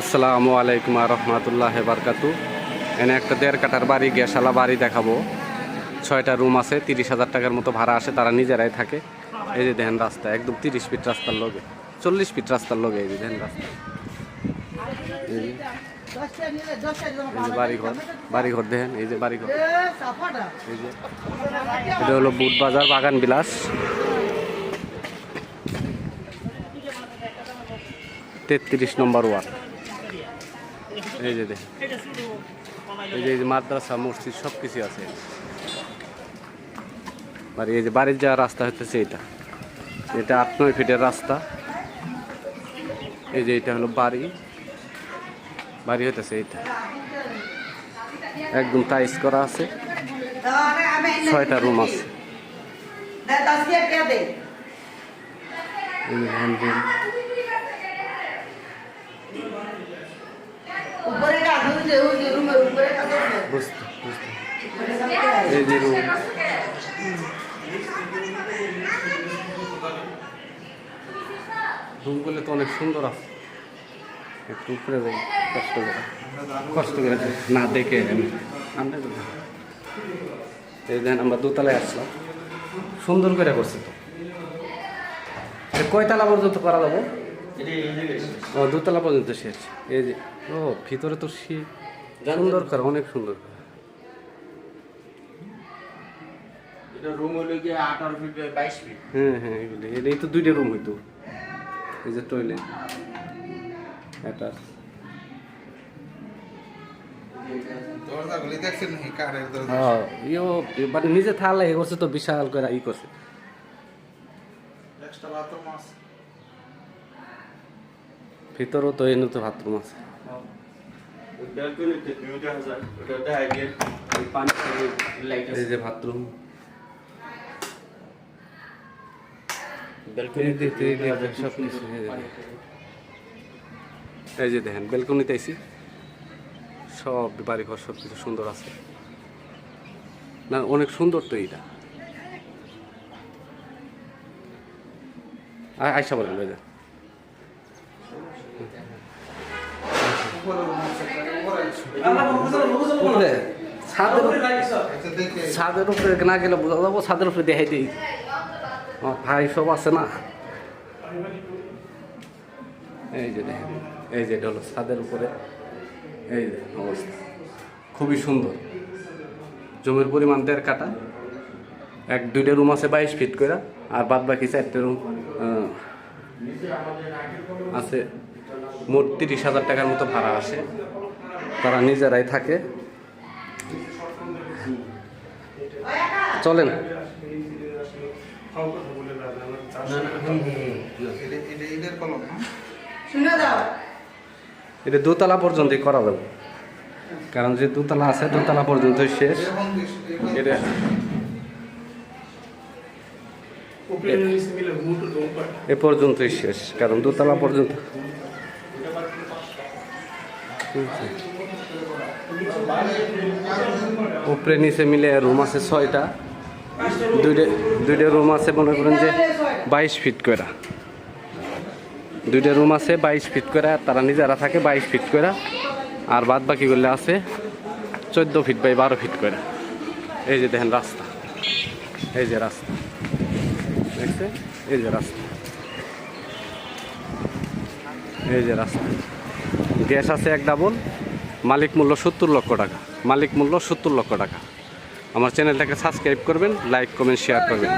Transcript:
আসসালামু আলাইকুম রহমতুল্লাহ বারকাতু। এনে একটা দেড় কাটার বাড়ি গ্যাসালা বাড়ি দেখাবো। ছয়টা রুম আছে, তিরিশ হাজার টাকার মতো ভাড়া আসে, তারা নিজেরাই থাকে। এই যে দেখেন রাস্তা, একদম তিরিশ ফিট রাস্তার লগে, চল্লিশ ফিট রাস্তার লগে এই যে দেখেন রাস্তা। বাড়িঘর বাড়িঘর দেখেন, এই যে বাড়িঘর। এই যে, এটা হলো বুট বাজার, বাগান বিলাস। তেত্রিশ নম্বর ওয়ার্ড। এই যে এই যে মাদ্রাসা, মসজিদ সব কিছু আছে। বাড়ি এই যে বাড়ির যাওয়ার রাস্তা হতেছে এটা এটা আট, নয় ফিটের রাস্তা। এই যে এটা হলো বাড়ি। বাড়ি হইতেছে এটা একদম টাইস করা আছে। ছয়টা রুম আছে যে দেখেন room। বুঝতে বুঝতে এই যে রুম রুমগুলো তো অনেক সুন্দর আছে একটু উপরে যাই কষ্ট করে কষ্ট করে। না দেখে আমি আমরা এই দেখেন আমরা দোতলায় আসলাম সুন্দর করে করছে তো কয়তলা পর্যন্ত করা যাব ও দোতলা পর্যন্ত শেষ এই যে ও ভিতরে তো সে সুন্দর করে অনেক সুন্দর এটা রুম হলো গিয়ে আঠারো ফিট বাই বাইশ ফিট হ্যাঁ হ্যাঁ এগুলি। তো দুইটা রুম হইতো। এই যে টয়লেট এটা হ্যাঁ মানে নিজে থালা করছে তো বিশাল করে ই করছে। ভিতরেও তো এনে তো বাথরুম আছে। এই যে বাথরুম এই যে- সব কিছু, এই যে। এই যে দেখেন বেলকনিতে আইসি সব বাড়ি ঘর সব কিছু সুন্দর আছে। না অনেক সুন্দর তো এইটা। আয়সা বলেন ভাই ছাদের উপরে আচ্ছা ছাদের উপরে না গেলে বোঝা যাব ছাদের উপরে দেখাই দিই। আমার ভাই সব আছে না? এই যে দেখেন এই যে হলো ছাদের উপরে। এই যে অবস্থা খুবই সুন্দর। জমির পরিমাণ দেড় কাটা এক দুইটা রুম আছে বাইশ ফিট করে আর বাদ বাকি চারটে রুম আছে। মোট তিরিশ হাজার টাকার মতো ভাড়া আসে। তারা নিজেরাই থাকে। চলেন এটা এটা এদের কলম না এটা দোতলা পর্যন্তই করা যাবে। কারণ যে দোতলা আছে দোতলা পর্যন্ত শেষ। এটা এ পর্যন্তই শেষ কারণ দোতলা পর্যন্ত। উপরে নিচে মিলে রুম আছে ছয়টা। দুইটা দুইটা রুম আছে মনে করেন যে বাইশ ফিট করে দুইটা রুম আছে বাইশ ফিট করে তারা নিজেরা থাকে বাইশ ফিট করে আর বাদ বাকিগুলো আছে চোদ্দ ফিট বাই বারো ফিট করে এই যে দেখেন রাস্তা। এই যে রাস্তা। দেখছে এই যে রাস্তা। এই যে রাস্তা। গ্যাস আছে এক ডাবল মালিক মূল্য সত্তর লক্ষ টাকা। মালিক মূল্য সত্তর লক্ষ টাকা। আমার চ্যানেলটাকে সাবস্ক্রাইব করবেন লাইক কমেন্ট শেয়ার করবেন।